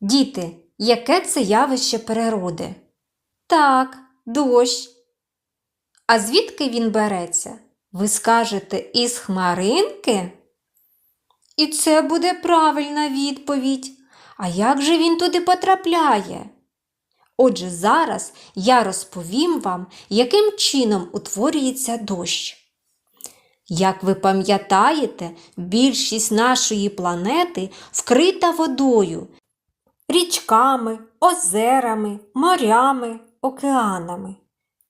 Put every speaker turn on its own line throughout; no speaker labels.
Діти, яке це явище природи? Так, дощ. А звідки він береться? Ви скажете, із хмаринки? І це буде правильна відповідь. А як же він туди потрапляє? Отже, зараз я розповім вам, яким чином утворюється дощ. Як ви пам'ятаєте, більшість нашої планети вкрита водою, річками, озерами, морями, океанами.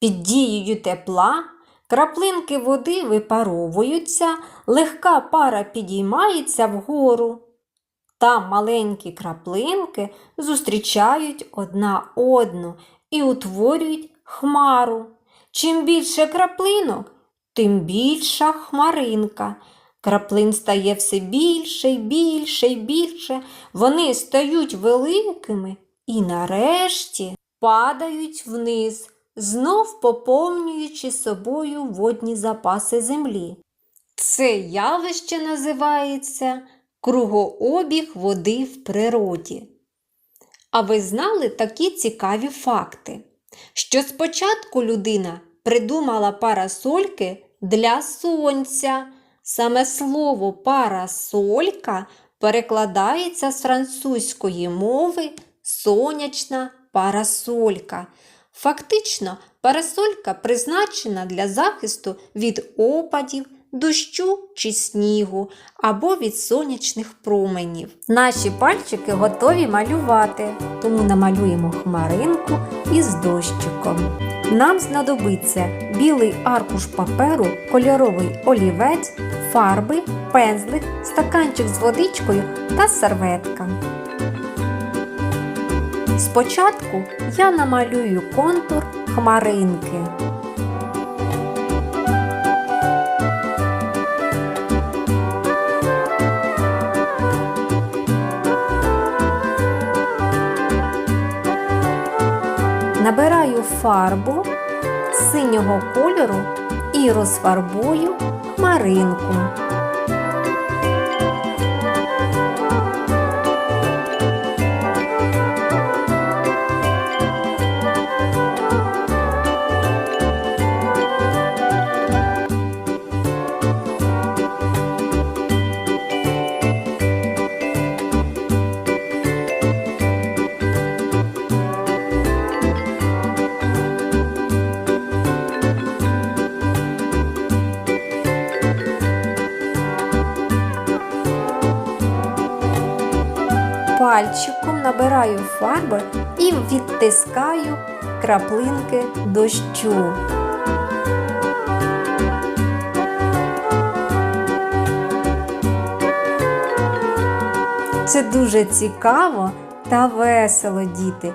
Під дією тепла краплинки води випаровуються, легка пара підіймається вгору. Там маленькі краплинки зустрічають одна одну і утворюють хмару. Чим більше краплинок, тим більша хмаринка. Краплин стає все більше й більше й більше. Вони стають великими і нарешті падають вниз, знов поповнюючи собою водні запаси землі. Це явище називається кругообіг води в природі. А ви знали такі цікаві факти, що спочатку людина придумала парасольки для сонця. Саме слово парасолька перекладається з французької мови сонячна парасолька. Фактично, парасолька призначена для захисту від опадів, дощу чи снігу або від сонячних променів. Наші пальчики готові малювати, тому намалюємо хмаринку із дощиком. Нам знадобиться білий аркуш паперу, кольоровий олівець, фарби, пензлик, стаканчик з водичкою та серветка. Спочатку я намалюю контур хмаринки. Набираю фарбу синього кольору і розфарбую хмаринку. Пальчиком набираю фарби і відтискаю краплинки дощу. Це дуже цікаво та весело, діти.